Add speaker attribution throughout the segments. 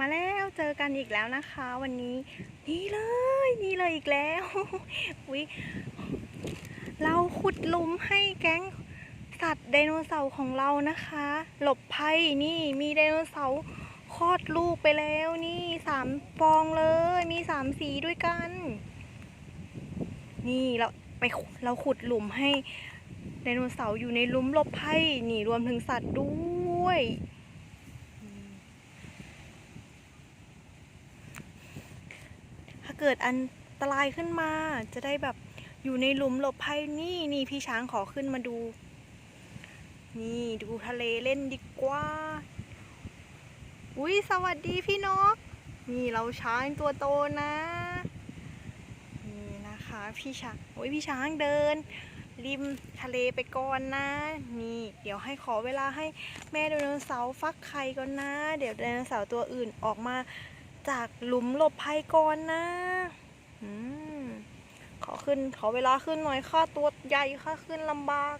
Speaker 1: มาแล้วเจอกันอีกแล้วนะคะ วันนี้นี่เลยนี่เลยอีกแล้ววิเราขุดหลุมให้แก๊งสัตว์ไดโนเสาร์ของเรานะคะ หลบภัยนี่มีไดโนเสาร์คลอดลูกไปแล้วนี่สามฟองเลยมีสามสีด้วยกัน นี่เราไปเราขุดหลุมให้ไดโนเสาร์อยู่ในหลุมหลบภัยนี่รวมถึงสัตว์ด้วย ถ้า เกิดอันตรายขึ้นมา จะได้แบบอยู่ในหลุมหลบภัยนี่นี่พี่ช้างขอขึ้นมาดู นี่ดูทะเลเล่นดีกว่า อุ้ยสวัสดีพี่นก นี่เราช้างตัวโตนะ นี่นะคะพี่ช้างโอ้ยพี่ช้างเดิน ริมทะเลไปก่อนนะ นี่ เดี๋ยวให้ขอเวลาให้แม่ไดโนเสาร์ฟักไข่ก่อนนะ เดี๋ยวไดโนเสาร์ตัวอื่นออกมา จากหลุมหลบภัยก่อนนะอขอขึ้น ขอเวลาขึ้นหน่อยค่าตัวใหญ่ค่าขึ้นลำบาก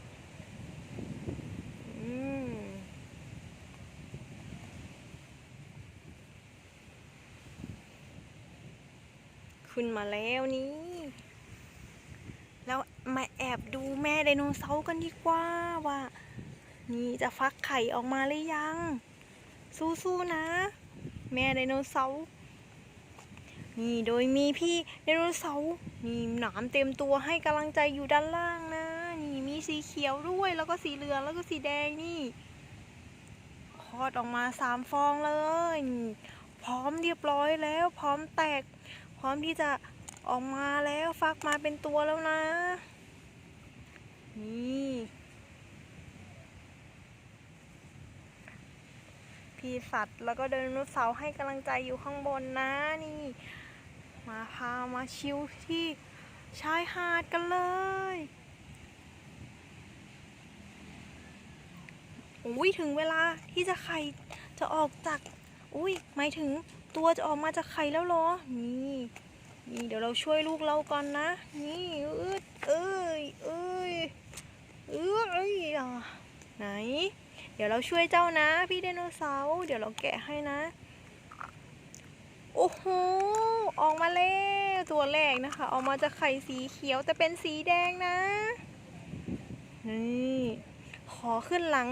Speaker 1: ขึ้นมาแล้วนี่แล้วมาแอบดูแม่ไดโนเสาร์กันดีกว่าว่า นี่จะฟักไข่ออกมาหรือยัง สู้ๆนะ แม่ไดโนเสาร์นี่โดยมีพี่ไดโนเสาร์นี่หนามเต็มตัวให้กำลังใจอยู่ด้านล่างนะ นี่มีสีเขียวด้วยแล้วก็สีเหลืองแล้วก็สีแดงนี่คลอดออกมาสามฟองเลย พร้อมเรียบร้อยแล้ว พร้อมแตก พร้อมที่จะออกมาแล้วฟักมาเป็นตัวแล้วนะ นี่ พีสัตว์ แล้วก็ไดโนเสาให้กำลังใจอยู่ข้างบนนะนี่ มาพามาชิวที่ชายหาดกันเลยอุ้ยถึงเวลาที่จะไข่จะออกจาก อุ้ยหมายถึงตัวจะออกมาจากไข่แล้วเหรอ นี่นี่เดี๋ยวเราช่วยลูกเราก่อนนะ นี่ อืดเอ้ยเอ้ยเอ้ยเอ้ยอะ เดี๋ยวเราช่วยเจ้านะ พี่ไดโนเสาร์เดี๋ยวเราแกะให้นะ โอ้โห ออกมาแล้วตัวแรกนะคะ ออกมาจากไข่สีเขียวแต่เป็นสีแดงนะ นี่ ขอขึ้นหลัง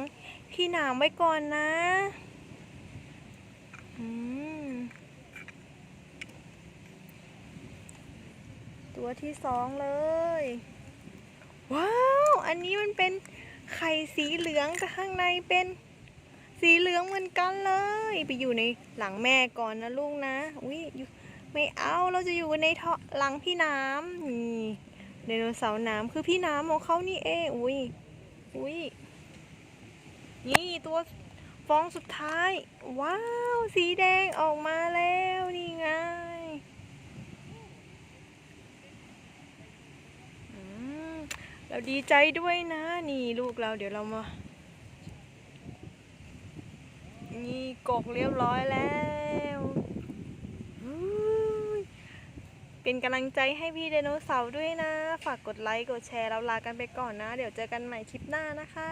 Speaker 1: พี่หนามไว้ก่อนนะตัวที่สองเลย ว้าว อันนี้มันเป็น ไข่สีเหลืองแต่ข้างในเป็นสีเหลืองเหมือนกันเลย ไปอยู่ในหลังแม่ก่อนนะลูกนะอุ้ยอยู่ไม่เอาเราจะอยู่ในท่อหลังพี่น้ำนี่ไดโนเสาร์น้ำคือพี่น้ำของเขานี่เองอุ้ยอุ้ยนี่ตัวฟองสุดท้าย ว้าว สีแดงออกมาแล้วนี่ไง อืม เราดีใจด้วยนะ นี่ลูกเราเดี๋ยวเรามา นี่กกเรียบร้อยแล้วเป็นกำลังใจให้พี่ไดโนเสาร์ด้วยนะ ฝากกดไลค์ กดแชร์ เราลากันไปก่อนนะ เดี๋ยวเจอกันใหม่คลิปหน้านะคะ